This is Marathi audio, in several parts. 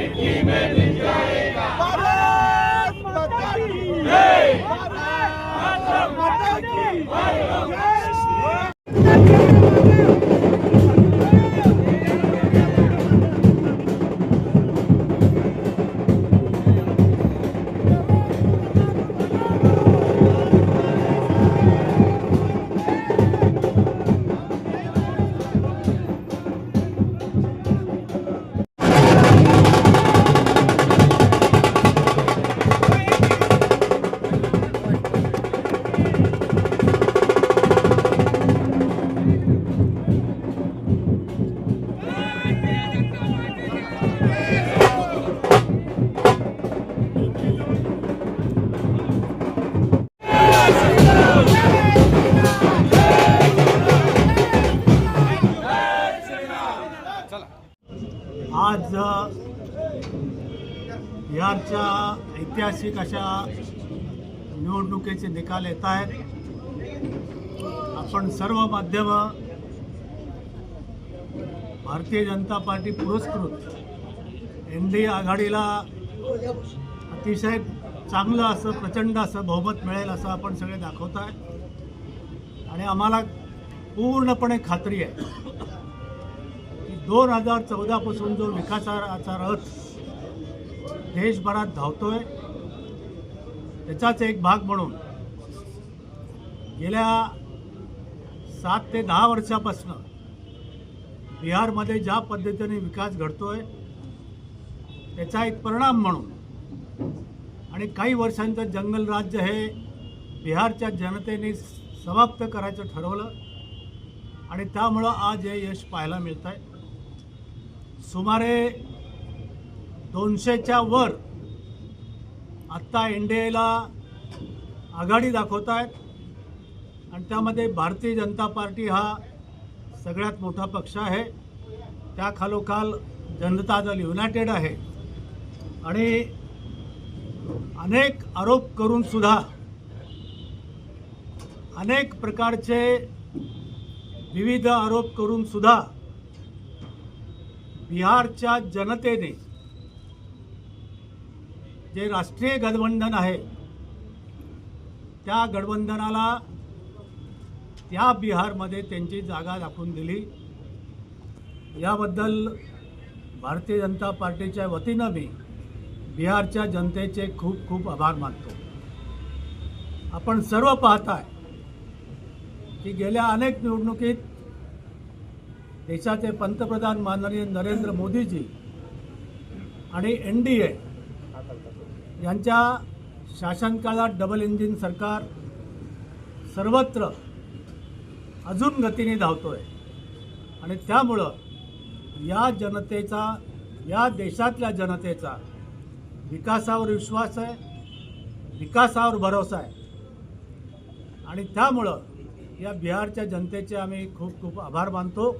Amen. बिहारच्या ऐतिहासिक अशा निवडणुकीचे निकाल येत आहेत. आपण सर्व माध्यम भारतीय जनता पार्टी पुरस्कृत. एन डी आघाडीला अतिशय चांगलं असं प्रचंड असं बहुमत मिळेल असं आपण सगळे दाखवत आहे. आणि आम्हाला पूर्णपणे खात्री आहे की दोन हजार चौदापासून जो विकासाचा रथ देशभरात धावतोय. त्याचाच एक भाग म्हणून गेल्या सात ते दहा वर्षापासून बिहारमध्ये ज्या पद्धतीने विकास घडतोय त्याचा एक परिणाम म्हणून आणि काही वर्षांचं जंगल राज्य हे बिहारच्या जनतेने समाप्त करायचं ठरवलं आणि त्यामुळं आज हे यश पाहायला मिळत आहे सुमारे दोनशेच्या वर आत्ता एन डी एला आघाडी दाखवत आहेत आणि त्यामध्ये भारतीय जनता पार्टी हा सगळ्यात मोठा पक्ष आहे. त्या खालोखाल जनता दल युनायटेड आहे. आणि अनेक आरोप करून सुद्धा अनेक प्रकारचे विविध आरोप करून सुद्धा बिहारच्या जनतेने जे राष्ट्रीय गठबंधन आहे त्या गठबंधनाला त्या बिहारमध्ये त्यांची जागा दाखवून दिली. याबद्दल भारतीय जनता पार्टीच्या वतीनं मी बिहारच्या जनतेचे खूप खूप आभार मानतो. आपण सर्व पाहताय की गेल्या अनेक निवडणुकीत देशाचे पंतप्रधान माननीय नरेंद्र मोदीजी आणि एन डी ए यांच्या शासनकाळात डबल इंजिन सरकार सर्वत्र अजून गतीने धावतो आहे आणि त्यामुळं या जनतेचा या देशातल्या जनतेचा विकासावर विश्वास आहे विकासावर भरोसा आहे. आणि त्यामुळं या बिहारच्या जनतेचे आम्ही खूप खूप आभार मानतो.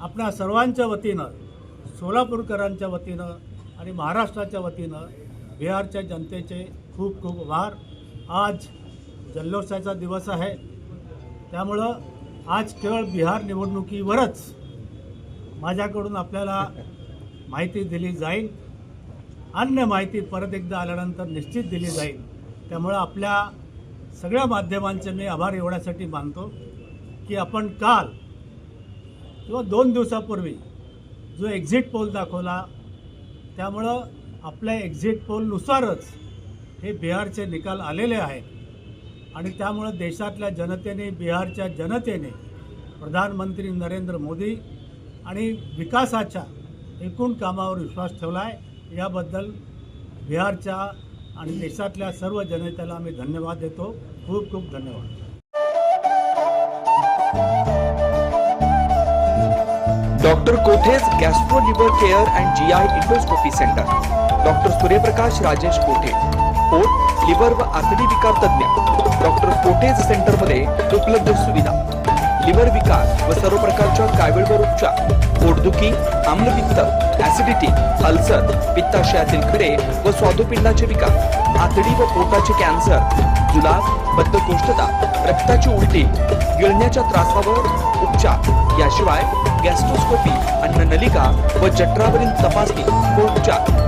आपल्या सर्वांच्या वतीनं सोलापूरकरांच्या वतीनं आणि महाराष्ट्राच्या वतीनं बिहारच्या जनतेचे खूप खूप आभार. आज जल्लोषाचा दिवस आहे. त्यामुळं आज केवळ बिहार निवडणुकीवरच माझ्याकडून आपल्याला माहिती दिली जाईल. अन्य माहिती परत एकदा आल्यानंतर निश्चित दिली जाईल. त्यामुळं आपल्या सगळ्या माध्यमांचे मी आभार एवढ्यासाठी मानतो की आपण काल किंवा दोन दिवसापूर्वी जो एक्झिट पोल दाखवला त्यामुळं आपल्या एक्झिट पोलनुसारच हे बिहारचे निकाल आलेले आहेत. आणि त्यामुळं देशातल्या जनतेने बिहारच्या जनतेने प्रधानमंत्री नरेंद्र मोदी आणि विकासाच्या एकूण कामावर विश्वास ठेवला आहे याबद्दल बिहारच्या आणि देशातल्या सर्व जनतेला आम्ही धन्यवाद देतो. खूप खूप धन्यवाद. Doctor Kothe's gastro liver care and G I endoscopy centre. Doctor Suryaprakash Rajesh Kothe? पोट लिव्हर व आतडी विकार तज्ञ डॉक्टर कोठेज सेंटरमध्ये उपलब्ध सुविधा. लिव्हर विकार व सर्व प्रकारच्या कावीळवर उपचार पोटदुखी आम्लपित्त ऍसिडिटी अल्सर पित्ताशयातील खडे व स्वादुपिंडाचे विकार. आतडी व पोटाचे कॅन्सर जुलाब बद्धकोष्ठता रक्ताची उलटी गिळण्याच्या त्रासावर उपचार. याशिवाय गॅस्ट्रोस्कोपी अन्ननलिका व जठरावरील तपासणी व उपचार.